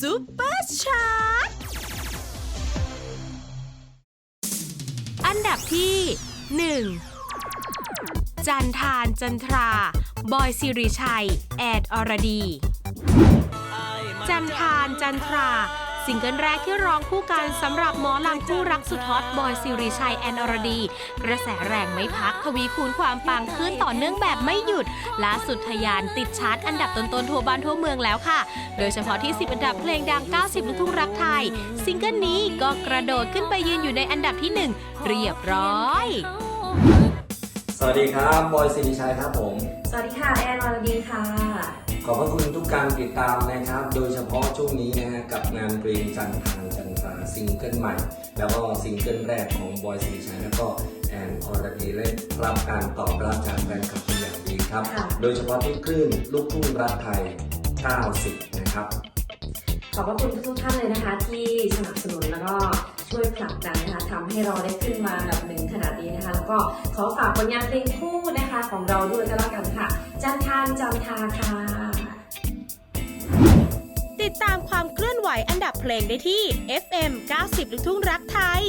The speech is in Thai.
ซูเปอร์ชาร์ตอันดับที่ 1 จันทานจันทรา บอยสิริชัย แอดอรดี จันทานจันทรา ซิงเกิลแรกที่ร้องคู่กันสำหรับหมอลำคู่รักสุดฮอตบอยสิริชัยแอนอรดี กระแสแรงไม่พักทวีคูณความปังขึ้นต่อเนื่องแบบไม่หยุดล่าสุดทะยานติดชาร์ตอันดับต้นๆทั่วบ้านทั่วเมืองแล้วค่ะ โดยเฉพาะที่ 10 อันดับเพลงดัง 90ลูกทุ่งรักไทย ซิงเกิลนี้ก็กระโดดขึ้นไปยืนอยู่ในอันดับที่ 1 เรียบร้อยสวัสดีครับ บอยสิริชัยครับผม สวัสดีค่ะ แอนวรดีค่ะข อบพระคุณทุกการติดตามนะครับ โดยเฉพาะช่วงนี้นะฮะกับงานเพลงจันทางจันทราซิงเกิลใหม่ แล้วก็ซิงเกิลแรกของบอยสิริชัยแล้วก็แอนอรดีได้รับการตอบรับจากแฟนคลับเป็นอย่างดีครับ ค่ะ โดยเฉพาะที่คลื่นลูกทุ่งรักไทย 90 นะครับ ขอบพระคุณทุกๆท่านเลยนะคะ ที่สนับสนุนแล้วก็ช่วยผลักดันนะคะทำให้เราได้ขึ้นมาอันดับหนึ่งขนาดนี้นะคะ แล้วก็ขอฝากผลงานเพลงคู่นะคะ ของเราด้วยก็แล้วกันค่ะ จันทานจันทาค่ะ ไหวอันดับเพลงได้ที่ FM 90ลูกทุ่งรักไทย